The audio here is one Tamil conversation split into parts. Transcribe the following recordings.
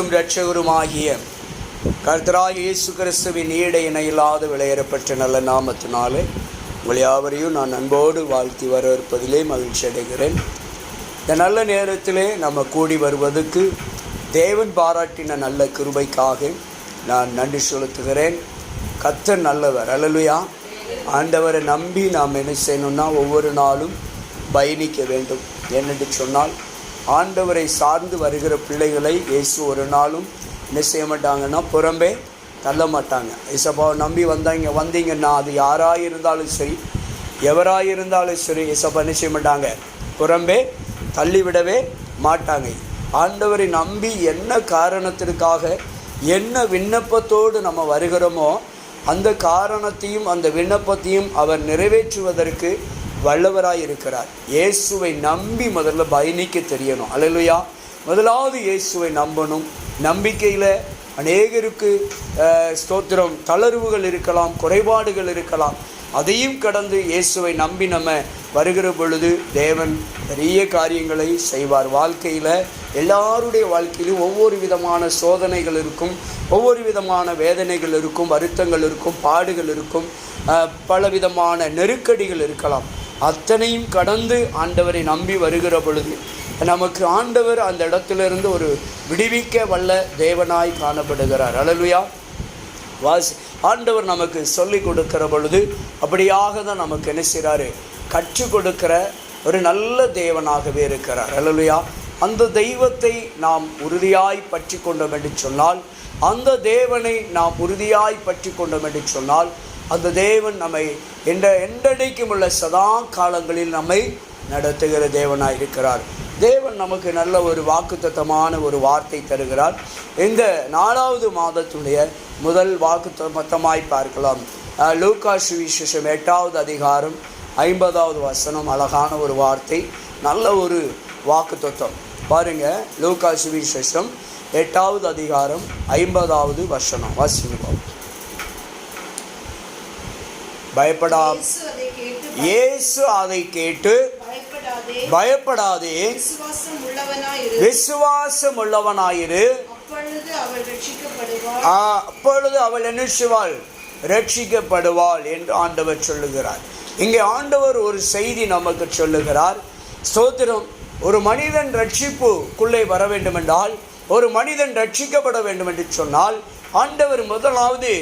மீட்பெரும் இரட்சகருமாகிய கர்த்தராக இயேசு கிறிஸ்துவின் ஈட இணையில்லாத விளையேறப்பட்ட நல்ல நாமத்தினாலே உங்களை யாவரையும் நான் அன்போடு வாழ்த்தி வரவிருப்பதிலே மகிழ்ச்சி அடைகிறேன். இந்த நல்ல நேரத்திலே நம்ம கூடி வருவதற்கு தேவன் பாராட்டின நல்ல கிருபைக்காக நான் நன்றி செலுத்துகிறேன். கத்தன் நல்லவர். அழலுயா ஆண்டவரை நம்பி நாம் என்ன செய்யணும்னா ஒவ்வொரு நாளும் பயணிக்க வேண்டும். என்னென்று சொன்னால் ஆண்டவரை சார்ந்து வருகிற பிள்ளைகளை இயேசு ஒரு நாளும் என்ன செய்ய மாட்டாங்கன்னா புறம்பே தள்ள மாட்டாங்க. இசப்பாவை நம்பி வந்தாங்க வந்தீங்கன்னா அது யாராக இருந்தாலும் சரி எவராக இருந்தாலும் சரி இசப்பா என்ன செய்ய மாட்டாங்க? புறம்பே தள்ளிவிடவே மாட்டாங்க. ஆண்டவரை நம்பி என்ன காரணத்திற்காக என்ன விண்ணப்பத்தோடு நம்ம வருகிறோமோ அந்த காரணத்தையும் அந்த விண்ணப்பத்தையும் அவர் நிறைவேற்றுவதற்கு வல்லவராய் இருக்கிறார் இயேசுவை நம்பி முதல்ல பயணிக்க தெரியணும். அல்லையா முதலாவது இயேசுவை நம்பணும். நம்பிக்கையில் அநேகருக்கு ஸ்தோத்திரம். தளர்வுகள் இருக்கலாம் குறைபாடுகள் இருக்கலாம். அதையும் கடந்து இயேசுவை நம்பி நம்ம வருகிற பொழுது தேவன் பெரிய காரியங்களை செய்வார். வாழ்க்கையில் எல்லாருடைய வாழ்க்கையிலும் ஒவ்வொரு விதமான சோதனைகள் இருக்கும். ஒவ்வொரு விதமான வேதனைகள் இருக்கும். வருத்தங்கள் இருக்கும். பாடுகள் இருக்கும். பல பலவிதமான நெருக்கடிகள் இருக்கலாம். அத்தனையும் கடந்து ஆண்டவரை நம்பி வருகிற பொழுது நமக்கு ஆண்டவர் அந்த இடத்திலிருந்து ஒரு விடுவிக்க வல்ல தேவனாய் காணப்படுகிறார். அழலுயா வாசி ஆண்டவர் நமக்கு சொல்லிக் கொடுக்கிற பொழுது அப்படியாக தான் நமக்கு என்ன செய்கிறாரு கற்றுக் கொடுக்கிற ஒரு நல்ல தேவனாகவே இருக்கிறார். அழலுயா அந்த தெய்வத்தை நாம் உறுதியாய் பற்றி கொண்டோம் என்று சொன்னால் அந்த தேவனை நாம் உறுதியாய் பற்றி கொண்டோம் என்று சொன்னால் அந்த தேவன் நம்மை எந்த என்றடைக்கும் உள்ள சதா காலங்களில் நம்மை நடத்துகிற தேவனாக இருக்கிறார் தேவன் நமக்கு நல்ல ஒரு வாக்குத்தத்தமான ஒரு வார்த்தை தருகிறார். இந்த நாலாவது மாதத்துடைய முதல் வாக்குத்தத்தமாய் பார்க்கலாம். லூகா லூக்கா சுவிசேஷம் எட்டாவது அதிகாரம் ஐம்பதாவது வசனம் அழகான ஒரு வார்த்தை நல்ல ஒரு வாக்குத்தத்தம். பாருங்கள் லூகா சுவிசேஷம் எட்டாவது அதிகாரம் ஐம்பதாவது வசனம். வாசிப்போம் பயப்படா இயேசு அதை கேட்டு பயப்படாதே. விசுவாசம் உள்ளவனாயிரு. அப்பொழுது அவள் என்ன செய்வாள்? ரட்சிக்கப்படுவாள் என்று ஆண்டவர் சொல்லுகிறார். இங்கே ஆண்டவர் ஒரு செய்தி நமக்கு சொல்லுகிறார். ஸ்தோத்திரம். ஒரு மனிதன் ரட்சிப்புக்குள்ளே வர வேண்டும் என்றால் ஒரு மனிதன் ரட்சிக்கப்பட வேண்டும் என்று சொன்னால் ஆண்டவர் முதலாவது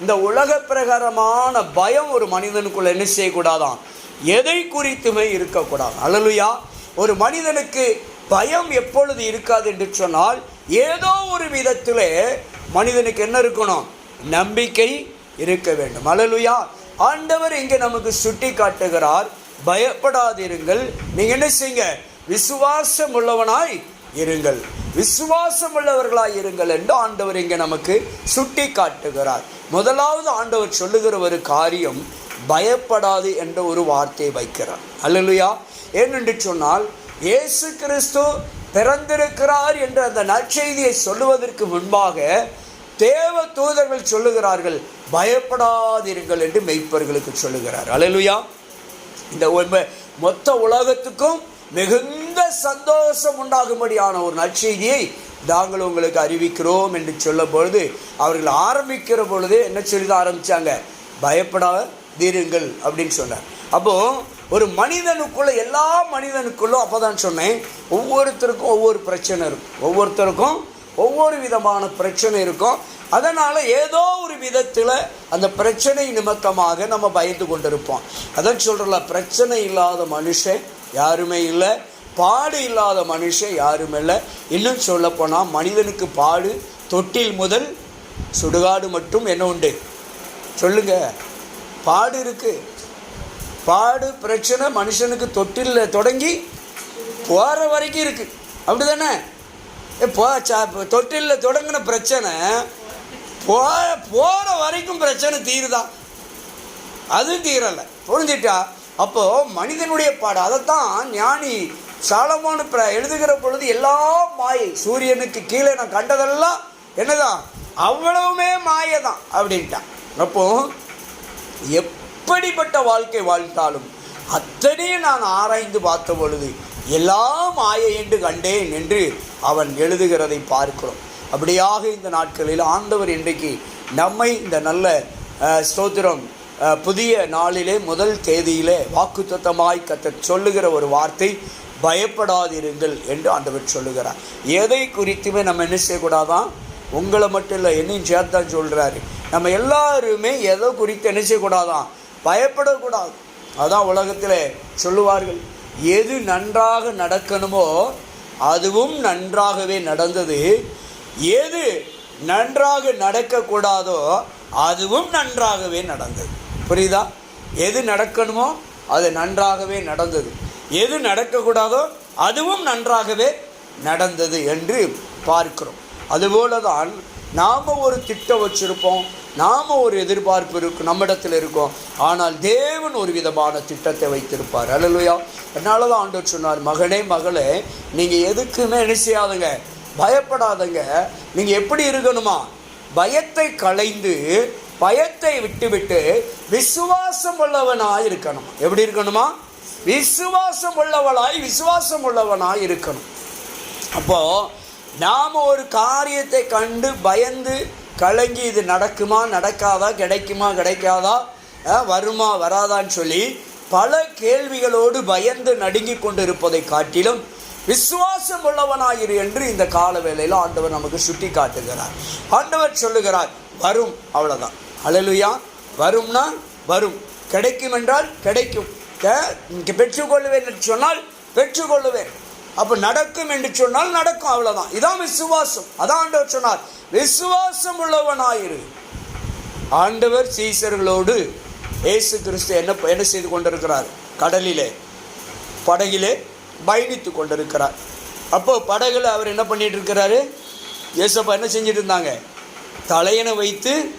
இந்த உலக பிரகாரமான பயம் ஒரு மனிதனுக்குள்ள என்ன செய்யக்கூடாதான்? எதை குறித்துமே இருக்கக்கூடாது. அழலுயா ஒரு மனிதனுக்கு பயம் எப்பொழுது இருக்காது என்று சொன்னால் ஏதோ ஒரு விதத்தில் மனிதனுக்கு என்ன இருக்கணும்? நம்பிக்கை இருக்க வேண்டும். அழலுயா ஆண்டவர் இங்கே நமக்கு சுட்டி காட்டுகிறார் பயப்படாதிருங்கள். நீங்கள் என்ன செய்யுங்க? விசுவாசம் உள்ளவனாய் இருங்கள். விசுவாசம் உள்ளவர்களாய் இருங்கள் என்று ஆண்டவர் இங்கே நமக்கு சுட்டி காட்டுகிறார் முதலாவது ஆண்டவர் சொல்லுகிற ஒரு காரியம் பயப்படாது என்ற ஒரு வார்த்தையை வைக்கிறார். அல்லலுயா. ஏனென்று சொன்னால் இயேசு கிறிஸ்து பிறந்திருக்கிறார் என்ற அந்த நற்செய்தியை சொல்லுவதற்கு முன்பாக தேவ தூதர்கள் சொல்லுகிறார்கள் பயப்படாதிருங்கள் என்று மெய்ப்பர்களுக்கு சொல்லுகிறார். அலலுயா இந்த மொத்த உலகத்துக்கும் மிகுந்த சந்தோஷம் உண்டாகும்படியான ஒரு நற்செய்தியை நாங்கள் உங்களுக்கு அறிவிக்கிறோம் என்று சொல்லும் பொழுது அவர்கள் ஆரம்பிக்கிற பொழுது என்ன சொல்லி தான் பயப்படாத பயப்படாதீருங்கள் அப்படின்னு சொன்னார். அப்போது ஒரு மனிதனுக்குள்ளே எல்லா மனிதனுக்குள்ளும் அப்பதான் சொன்னேன் ஒவ்வொருத்தருக்கும் ஒவ்வொரு பிரச்சனை இருக்கும். ஒவ்வொருத்தருக்கும் ஒவ்வொரு விதமான பிரச்சனை இருக்கும். அதனால் ஏதோ ஒரு விதத்தில் அந்த பிரச்சனை நிமித்தமாக நம்ம பயந்து கொண்டிருப்போம். அதான் சொல்கிறல பிரச்சனை இல்லாத மனுஷன் யாருமே இல்லை. பாடு இல்லாத மனுஷன் யாரும் இல்லை. இன்னும் சொல்லப்போனால் மனிதனுக்கு பாடு தொட்டில் முதல் சுடுகாடு மட்டும் என்ன உண்டு? சொல்லுங்க. பாடு இருக்கு. பாடு பிரச்சனை மனுஷனுக்கு தொட்டில் தொடங்கி போகிற வரைக்கும் இருக்கு. அப்படிதானே? ஏ, போ சா- தொட்டிலில் தொடங்கின பிரச்சனை போ போகிற வரைக்கும் பிரச்சனை தீருதா? அதுவும் தீரலை. புரிஞ்சிட்டா? அப்போது மனிதனுடைய பாடு. அதைத்தான் ஞானி சாலமான பிர- எழுதுகிற பொழுது எல்லா மாயை சூரியனுக்கு கீழே நான் கண்டதெல்லாம் என்னதான்? அவ்வளவுமே மாயை தான் அப்படின்ட்டான். அப்போ எப்படிப்பட்ட வாழ்க்கை வாழ்ந்தாலும் அத்தனையும் நான் ஆராய்ந்து பார்த்த பொழுது எல்லாம் மாயை என்று கண்டேன் என்று அவன் எழுதுகிறதை பார்க்கிறோம். அப்படியாக இந்த நாட்களில் ஆண்டவர் இன்றைக்கு நம்மை இந்த நல்ல ஸ்தோத்திரம் புதிய நாளிலே முதல் தேதியிலே வாக்குத்தத்தமாய் கத்த சொல்லுகிற ஒரு வார்த்தை பயப்படாதிருங்கள் என்று ஆண்டவர் சொல்லுகிறார். எதை குறித்துமே நம்ம என்ன செய்யக்கூடாதான்? உங்களை மட்டும் இல்லை என்னையும் சேர்த்தான் சொல்கிறாரு நம்ம எல்லாருமே எதை குறித்து என்ன செய்யக்கூடாதான்? பயப்படக்கூடாது. அதான் உலகத்தில் சொல்லுவார்கள் எது நன்றாக நடக்கணுமோ அதுவும் நன்றாகவே நடந்தது. எது நன்றாக நடக்கக்கூடாதோ அதுவும் நன்றாகவே நடந்தது. புரியுதா? எது நடக்கணுமோ அது நன்றாகவே நடந்தது. எது நடக்கக்கூடாதோ அதுவும் நன்றாகவே நடந்தது என்று பார்க்கிறோம். அதுபோல தான் நாம் ஒரு திட்டம் வச்சுருப்போம் நாம் ஒரு எதிர்பார்ப்பு இருக்கும் நம்மிடத்தில் இருக்கும். ஆனால் தேவன் ஒரு விதமான திட்டத்தை வைத்திருப்பார். அழலுயா அதனால தான் ஆண்டவர் சொன்னார் மகனே மகளே நீங்கள் எதுக்குமே என்ன செய்யாதுங்க பயப்படாதங்க. நீங்கள் எப்படி இருக்கணுமா? பயத்தை களைந்து பயத்தை விட்டுவிட்டு விசுவாசம் உள்ளவனாக இருக்கணும் எப்படி இருக்கணுமா? விசுவாசம் உள்ளவளாய் விசுவாசம் உள்ளவனாய் இருக்கணும். அப்போ நாம் ஒரு காரியத்தை கண்டு பயந்து கலங்கி இது நடக்குமா நடக்காதா கிடைக்குமா கிடைக்காதா வருமா வராதான்னு சொல்லி பல கேள்விகளோடு பயந்து நடுங்கி கொண்டிருப்பதை காட்டிலும் விசுவாசம் உள்ளவனாயிரு என்று இந்த கால வேளையில் ஆண்டவர் நமக்கு சுட்டி காட்டுகிறார் ஆண்டவர் சொல்லுகிறார் வரும் அவ்வளோதான் அழலுயா வரும்னா வரும். கிடைக்கும் என்றால் கிடைக்கும். இங்க பெற்றுக்கொள்ளுவேன் என்று சொன்னால் பெற்றுக்கொள்ளுவேன் அப்போ நடக்கும் என்று சொன்னால் நடக்கும் அவ்வளோதான் இதான் விசுவாசம். அதான் ஆண்டவர் சொன்னார் விசுவாசம் உள்ளவனாயிரு. ஆண்டவர் சீசர்களோடு இயேசு கிறிஸ்து என்ன என்ன செய்து கொண்டிருக்கிறார்? கடலிலே படகிலே பயணித்து கொண்டிருக்கிறார். அப்போ படகுல அவர் என்ன பண்ணிட்டு இருக்கிறாரு? ஏசப்பா என்ன செஞ்சுட்டு இருந்தாங்க? தலையணை வைத்து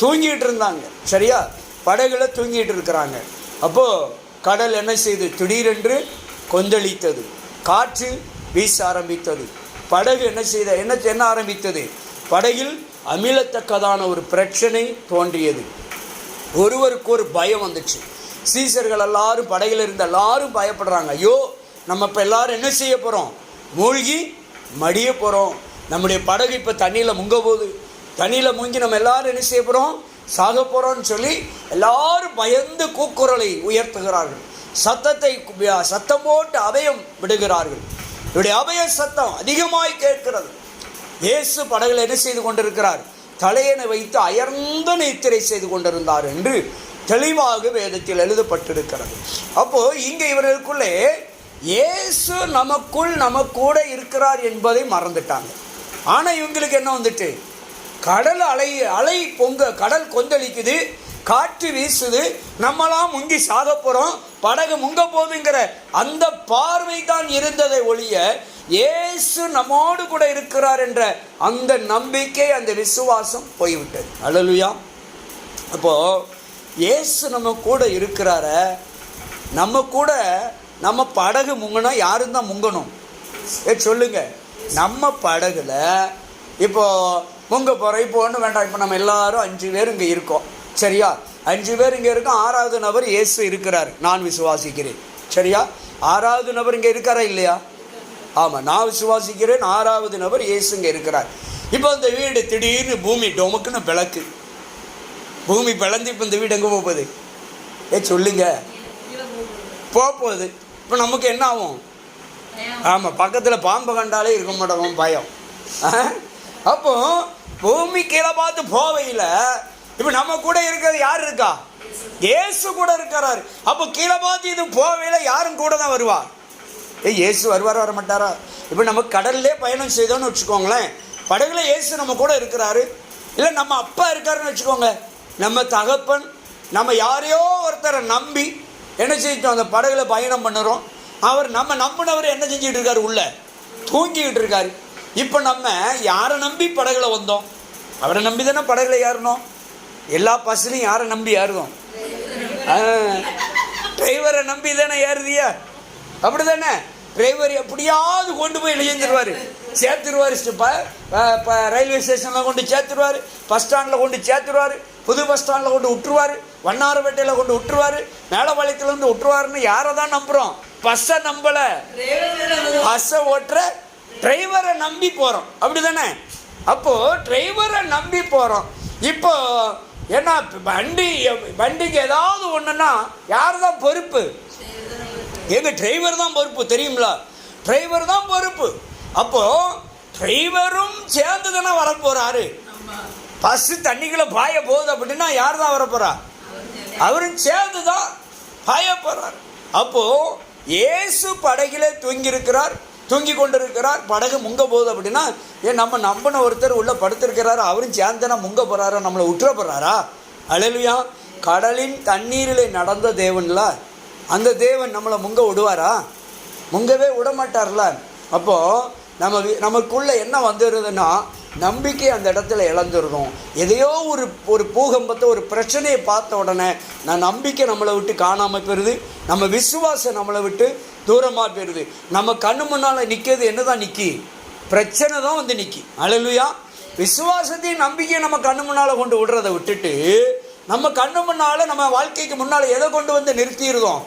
தூங்கிட்டு இருந்தாங்க. சரியா? படகுல தூங்கிட்டு இருக்கிறாங்க. அப்போ கடல் என்ன செய்து? திடீரென்று கொந்தளித்தது. காற்று வீச ஆரம்பித்தது. படகு என்ன செய்த? என்ன என்ன ஆரம்பித்தது? படகில் அமிலத்தக்கதான ஒரு பிரச்சனை தோன்றியது. ஒருவருக்கு ஒரு பயம் வந்துச்சு. சீசர்கள் எல்லாரும் படகில் இருந்த எல்லாரும் பயப்படுறாங்க. ஐயோ நம்ம இப்போ எல்லாரும் என்ன செய்ய போகிறோம் மூழ்கி மடிய போகிறோம் நம்முடைய படகு இப்போ தண்ணியில் முங்க போகுது. தண்ணியில் மூங்கி நம்ம எல்லாரும் என்ன செய்ய போகிறோம் சாக போகிறோம்னு சொல்லி எல்லாரும் பயந்து கூக்குரலை உயர்த்துகிறார்கள். சத்தத்தை சத்தம் போட்டு அபயம் விடுகிறார்கள். இவருடைய அபய சத்தம் அதிகமாய் கேட்கிறது. இயேசு படகுல என்ன செய்து கொண்டிருக்கிறார்? தலையனை வைத்து அயர்ந்த நித்திரை செய்து கொண்டிருந்தார் என்று தெளிவாக வேதத்தில் எழுதப்பட்டிருக்கிறது. அப்போ இங்கே இவர்களுக்குள்ளே இயேசு நமக்குள் நமக்கூட இருக்கிறார் என்பதை மறந்துட்டாங்க. ஆனால் இவங்களுக்கு என்ன வந்துட்டு? கடல் அலை அலை பொங்க கடல் கொந்தளிக்குது காற்று வீசுது நம்மளாம் முங்கி சாக போகிறோம் படகு முங்க போகுதுங்கிற அந்த பார்வை தான் இருந்ததை ஒழிய இயேசு நம்மோடு கூட இருக்கிறார் என்ற அந்த நம்பிக்கை அந்த விசுவாசம் போய்விட்டது. அழலுயா அப்போ இயேசு நம்ம கூட இருக்கிறார நம்ம கூட நம்ம படகு முங்கினா யாரும் தான் முங்கணும்? ஏ சொல்லுங்க. நம்ம படகுல இப்போ முங்க போகிறோம் இப்போ ஒன்றும் வேண்டாம். இப்போ நம்ம எல்லாரும் அஞ்சு பேர் இங்கே இருக்கோம். சரியா? அஞ்சு பேர் இங்கே இருக்கோம். ஆறாவது நபர் இயேசு இருக்கிறார். நான் விசுவாசிக்கிறேன். சரியா? ஆறாவது நபர் இங்கே இருக்காரா இல்லையா? ஆமாம் நான் விசுவாசிக்கிறேன். ஆறாவது நபர் இயேசு இங்கே இருக்கிறார். இப்போ இந்த வீடு திடீர்னு பூமி டொமுக்குன்னு பிளக்கு பூமி பிளந்து இப்போ இந்த வீடு எங்கே போகுது? ஏ சொல்லுங்க. போக போகுது. இப்போ நமக்கு என்ன ஆகும்? ஆமாம் பக்கத்தில் பாம்பு கண்டாலே இருக்க மாட்டோம். பயம். அப்போது பூமி கீழே பார்த்து போவையில். இப்போ நம்ம கூட இருக்கிறது யார் இருக்கா? இயேசு கூட இருக்கிறார். அப்போ கீழே பார்த்து இது போவையில் யாரும் கூட தான் வருவா? ஏய் இயேசு வருவார் வர மாட்டாரா இப்போ நம்ம கடல்லே பயணம் செய்தோம்னு வச்சுக்கோங்களேன். படகுல இயேசு நம்ம கூட இருக்கிறாரு. இல்லை நம்ம அப்பா இருக்காருன்னு வச்சுக்கோங்க நம்ம தகப்பன் நம்ம யாரையோ ஒருத்தரை நம்பி என்ன செஞ்சிட்டோம்? அந்த படகுல பயணம் பண்ணுறோம். அவர் நம்ம நம்பினவர் என்ன செஞ்சுட்டு இருக்காரு? உள்ள தூங்கிக்கிட்டு இருக்காரு. இப்போ நம்ம யாரை நம்பி படகுல வந்தோம்? அவரை நம்பி தானே படகுல ஏறணும்? எல்லா பஸ்லையும் யாரை நம்பி ஏறுதோம் டிரைவரை நம்பி தானே ஏறுதியா? அப்படி தானே டிரைவர் எப்படியாவது கொண்டு போய் எழுந்திருவார் சேர்த்துருவார் இப்போ ரயில்வே ஸ்டேஷனில் கொண்டு சேர்த்துருவார். பஸ் ஸ்டாண்டில் கொண்டு சேர்த்துருவார். புது பஸ் ஸ்டாண்டில் கொண்டு விட்டுருவார். வண்ணாரப்பேட்டையில் கொண்டு விட்டுருவார். மேலப்பாளையத்தில் வந்து விட்டுருவாருன்னு யாரை தான் நம்புகிறோம் பஸ்ஸை நம்பலை. பஸ்ஸை ஓட்டுற டிரைவரை நம்பி போகிறோம் அப்படி தானே அப்போது டிரைவரை நம்பி போகிறோம் இப்போ என்ன வண்டி வண்டிக்கு ஏதாவது ஒன்றுன்னா யார் தான் பொறுப்பு? எங்கள் டிரைவர் தான் பொறுப்பு தெரியுங்களா டிரைவர் தான் பொறுப்பு. அப்போது டிரைவரும் சேர்ந்து தானே வரப்போகிறாரு பஸ்ஸு தண்ணிக்குள்ளே பாய போகுது அப்படின்னா யார் தான் வரப்போகிறா அவரும் சேர்ந்து தான் பாய போகிறார் அப்போது இயேசு படகிலே தூங்கியிருக்கிறார். தூங்கி கொண்டிருக்கிறார் படகு முங்க போகுது அப்படின்னா ஏன் நம்ம நம்பின ஒருத்தர் உள்ளே படுத்திருக்கிறாரு? அவரும் சேர்ந்தனா முங்க போகிறாரா நம்மளை உற்ற போகிறாரா அழலுயா கடலின் தண்ணீரில் நடந்த தேவன்ல அந்த தேவன் நம்மளை முங்க விடுவாரா? முங்கவே விட மாட்டார்ல அப்போது நம்ம நமக்குள்ளே என்ன வந்துடுதுன்னா நம்பிக்கை அந்த இடத்துல இழந்துருதும் எதையோ ஒரு ஒரு பூகம்பத்தை ஒரு பிரச்சனையை பார்த்த உடனே நான் நம்பிக்கை நம்மளை விட்டு காணாமல் போயிருது நம்ம விசுவாசம் நம்மளை விட்டு தூரமாக போயிருது நம்ம கண்ணு முன்னால் நிற்கிறது என்ன தான் நிற்கி பிரச்சனை தான் வந்து நிற்கி அழலுயா விசுவாசத்தையும் நம்பிக்கையை நம்ம கண்ணு முன்னால் கொண்டு விடுறதை விட்டுட்டு நம்ம கண்ணு முன்னால் நம்ம வாழ்க்கைக்கு முன்னால் எதை கொண்டு வந்து நிறுத்திடுதோம்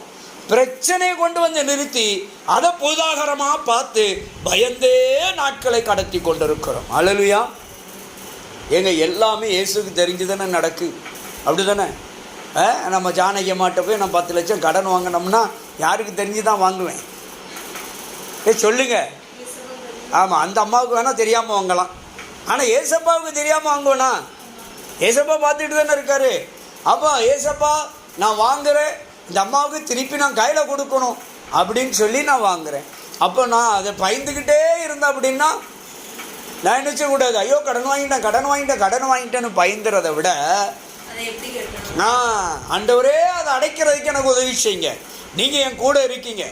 பிரச்சனையை கொண்டு வந்து நிறுத்தி அதை புதாகரமாக பார்த்து பயந்தே நாட்களை கடத்தி கொண்டிருக்கிறோம். அழலுயா ஏங்க எல்லாமே இயேசுக்கு தெரிஞ்சு தானே நடக்கு? அப்படி தானே நம்ம ஜானகி அம்மாட்ட போய் நான் பத்து லட்சம் கடன் வாங்கினோம்னா யாருக்கு தெரிஞ்சு தான் வாங்குவேன்? ஏ சொல்லுங்க. ஆமாம் அந்த அம்மாவுக்கு வேணால் தெரியாமல் வாங்கலாம். ஆனால் ஏசப்பாவுக்கு தெரியாமல் வாங்குவேனா ஏசப்பா பார்த்துட்டு தானே இருக்காரு. அப்போ ஏசப்பா நான் வாங்குறேன். இந்த அம்மாவுக்கு திருப்பி நான் கையில் கொடுக்கணும் அப்படின்னு சொல்லி நான் வாங்குறேன். அப்போ நான் அதை பயந்துக்கிட்டே இருந்தேன் அப்படின்னா நான் என்ன செய்யக்கூடாது ஐயோ கடன் வாங்கிட்டேன் கடன் வாங்கிட்டேன் கடன் வாங்கிட்டேன்னு பயந்துறதை விட நான் ஆண்டவரே அதை அடைக்கிறதுக்கு எனக்கு உதவி செய்யுங்க. நீங்கள் என் கூட இருக்கீங்க?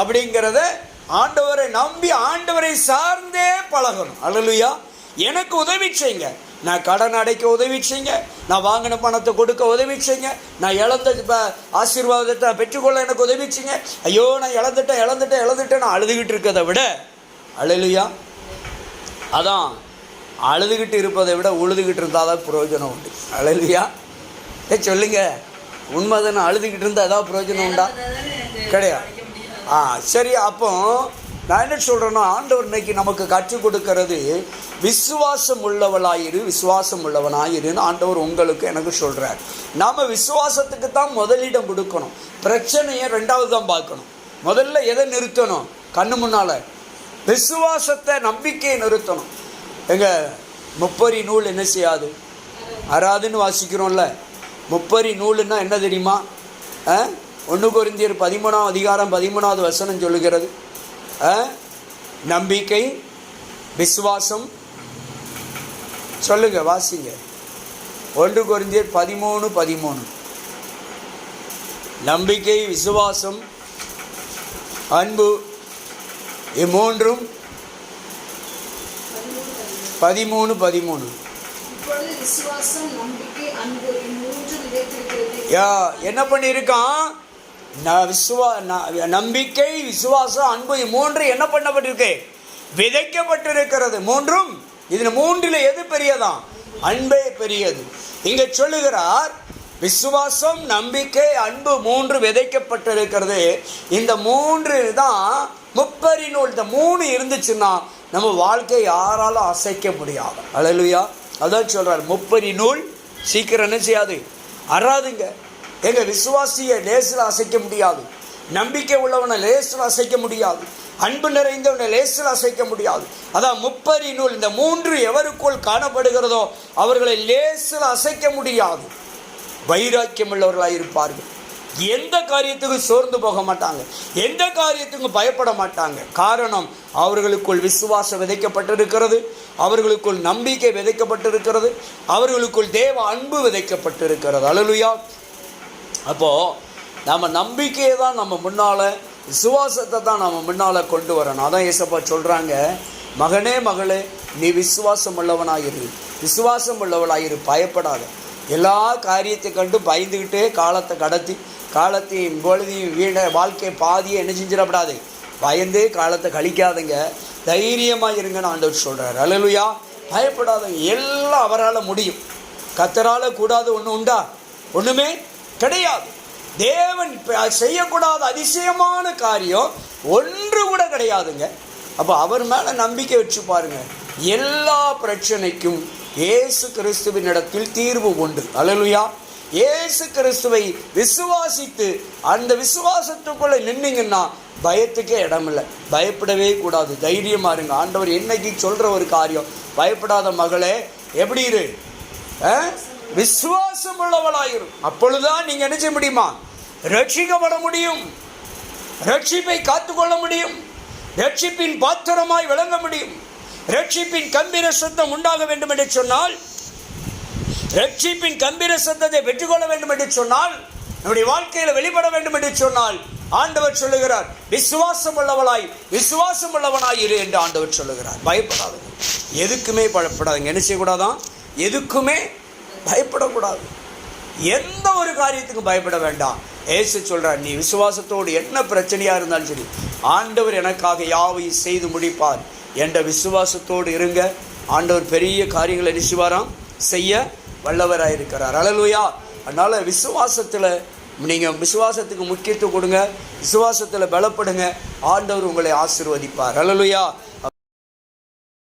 அப்படிங்கிறத ஆண்டவரை நம்பி ஆண்டவரை சார்ந்தே பழகணும். அல்லலுயா. எனக்கு உதவி செய்யுங்க. நான் கடன் அடைக்க உதவி செய்யுங்க. நான் வாங்கின பணத்தை கொடுக்க உதவி செய்யுங்க. நான் இழந்த ப- ஆசீர்வாதத்தை பெற்றுக்கொள்ள எனக்கு உதவி செய்யுங்க. ஐயோ நான் இழந்துட்டேன் இழந்துட்டேன் இழந்துட்டேன். நான் அழுதுகிட்டு இருக்கதை விட அழலுயா? அதான் அழுதுகிட்டு இருப்பதை விட உழுதுகிட்டு இருந்தால் தான் பிரயோஜனம் உண்டு. அழலுயா? ஏ சொல்லுங்க. உண்மைதானே? அழுதுகிட்டு இருந்தால் ஏதாவது பிரயோஜனம் உண்டா? கிடையாது ஆ சரி அப்போ நான் என்ன சொல்கிறேன்னா ஆண்டவர் இன்னைக்கு நமக்கு கற்றுக் கொடுக்கறது விசுவாசம் உள்ளவளாயிரு விசுவாசம் உள்ளவனாயிருன்னு ஆண்டவர் உங்களுக்கு எனக்கு சொல்கிறார் நாம் விசுவாசத்துக்கு தான் முதலிடம் கொடுக்கணும். பிரச்சனையை ரெண்டாவது தான் பார்க்கணும். முதல்ல எதை நிறுத்தணும்? கண்ணு முன்னால். விசுவாசத்தை நம்பிக்கையை நிறுத்தணும். எங்கள் முப்பரி நூல் என்ன செய்யாது? அறாதுன்னு வாசிக்கிறோம்ல. முப்பரி நூலுன்னா என்ன தெரியுமா? ஒன்று கொரிந்தியர் பதிமூணாம் அதிகாரம் பதிமூணாவது வசனம் சொல்லுகிறது. நம்பிக்கை விசுவாசம். சொல்லுங்க வாசிங்க. ஒன்று கொரிந்தியர் பதிமூணு பதிமூணு. நம்பிக்கை விசுவாசம் அன்பு இம்மூன்றும் பதிமூணு பதிமூணு. யா என்ன பண்ணியிருக்கான்? விசுவா ந- நம்பிக்கை விசுவாசம் அன்பு மூன்று என்ன பண்ணப்பட்டிருக்கு விதைக்கப்பட்டிருக்கிறது மூன்றும். இதில் மூன்றில் எது பெரியதாம் அன்பே பெரியது. இங்க சொல்லுகிறார் விசுவாசம் நம்பிக்கை அன்பு மூன்று விதைக்கப்பட்டிருக்கிறது. இந்த மூன்று தான் முப்பரி நூல் இந்த மூணு இருந்துச்சுன்னா நம்ம வாழ்க்கை யாராலும் அசைக்க முடியாது. அழலுயா அதான் சொல்றார் முப்பரி நூல் சீக்கிரம் என்ன செய்யாது? அறாதுங்க. எங்க விசுவாசியை லேசில் அசைக்க முடியாது. நம்பிக்கை உள்ளவனை லேசில் அசைக்க முடியாது. அன்பு நிறைந்தவனை லேசில் அசைக்க முடியாது. அதான் முப்பரி நூல் இந்த மூன்று எவருக்குள் காணப்படுகிறதோ அவர்களை லேசில் அசைக்க முடியாது. வைராக்கியம் உள்ளவர்களாக இருப்பார்கள் எந்த காரியத்துக்கும் சோர்ந்து போக மாட்டாங்க. எந்த காரியத்துக்கும் பயப்பட மாட்டாங்க. காரணம் அவர்களுக்குள் விசுவாசம் விதைக்கப்பட்டிருக்கிறது. அவர்களுக்குள் நம்பிக்கை விதைக்கப்பட்டிருக்கிறது. அவர்களுக்குள் தேவ அன்பு விதைக்கப்பட்டிருக்கிறது. அழலுயா அப்போது நம்ம நம்பிக்கையை தான் நம்ம முன்னால் விசுவாசத்தை தான் நம்ம முன்னால் கொண்டு வரணும். அதான் ஏசப்பா சொல்கிறாங்க மகனே மகளே நீ விசுவாசம் உள்ளவனாயிரு விசுவாசம் உள்ளவளாயிரு பயப்படாத. எல்லா காரியத்தை கண்டு பயந்துக்கிட்டே காலத்தை கடத்தி காலத்தையும் பொழுதையும் வீண வாழ்க்கை பாதியை என்ன செஞ்சிடப்படாது. பயந்து காலத்தை கழிக்காதங்க. தைரியமாக இருங்கன்னு ஆண்டவர் சொல்கிறார் அழலுயா பயப்படாதங்க. எல்லாம் அவரால் முடியும். கத்தரால் கூடாது ஒன்று உண்டா? ஒன்றுமே கிடையாது. தேவன் இப்போ செய்யக்கூடாத அதிசயமான காரியம் ஒன்று கூட கிடையாதுங்க. அப்போ அவர் மேலே நம்பிக்கை வச்சு பாருங்க. எல்லா பிரச்சனைக்கும் இயேசு கிறிஸ்துவின் இடத்தில் தீர்வு உண்டு. அலலுயா இயேசு கிறிஸ்துவை விசுவாசித்து அந்த விசுவாசத்துக்குள்ளே நின்னீங்கன்னா பயத்துக்கே இடமில்லை. பயப்படவே கூடாது. தைரியமா இருங்க. ஆண்டவர் என்னைக்கு சொல்கிற ஒரு காரியம் பயப்படாத மகளே எப்படி இரு? விசுவாசம் உள்ளவளாயிரும் அப்பொழுதுதான் நீங்க நினைச்ச முடியுமா? ரட்சிக்கப்பட முடியும். ரட்சிப்பை காத்துக்கொள்ள முடியும். ரட்சிப்பின் பாத்திரமாய் விளங்க முடியும். ரட்சிப்பின் கம்பீர சத்தம் உண்டாக வேண்டும் என்று சொன்னால் ரட்சிப்பின் கம்பீர சத்தத்தை பெற்றுக்கொள்ள வேண்டும் என்று சொன்னால் நம்முடைய வாழ்க்கையில் வெளிப்பட வேண்டும் என்று சொன்னால் ஆண்டவர் சொல்லுகிறார் விசுவாசம் உள்ளவளாய் விசுவாசம் உள்ளவனாய் இரு என்று ஆண்டவர் சொல்லுகிறார். பயப்படாதுங்க. எதுக்குமே பயப்படாதுங்க. என்ன செய்யக்கூடாதான்? எதுக்குமே பயப்படக்கூடாது. எந்த ஒரு காரியத்துக்கும் பயப்பட வேண்டாம். ஏசு சொல்கிறார் நீ விசுவாசத்தோடு என்ன பிரச்சனையாக இருந்தாலும் சரி ஆண்டவர் எனக்காக யாவையும் செய்து முடிப்பார். என்ற விசுவாசத்தோடு இருங்க. ஆண்டவர் பெரிய காரியங்களை நிசுவாராம் செய்ய வல்லவராக இருக்கிறார். அழலுயா அதனால் விசுவாசத்தில் நீங்கள் விசுவாசத்துக்கு முக்கியத்துவம் கொடுங்க. விசுவாசத்தில் பலப்படுங்க. ஆண்டவர் உங்களை ஆசிர்வதிப்பார். அழலுயா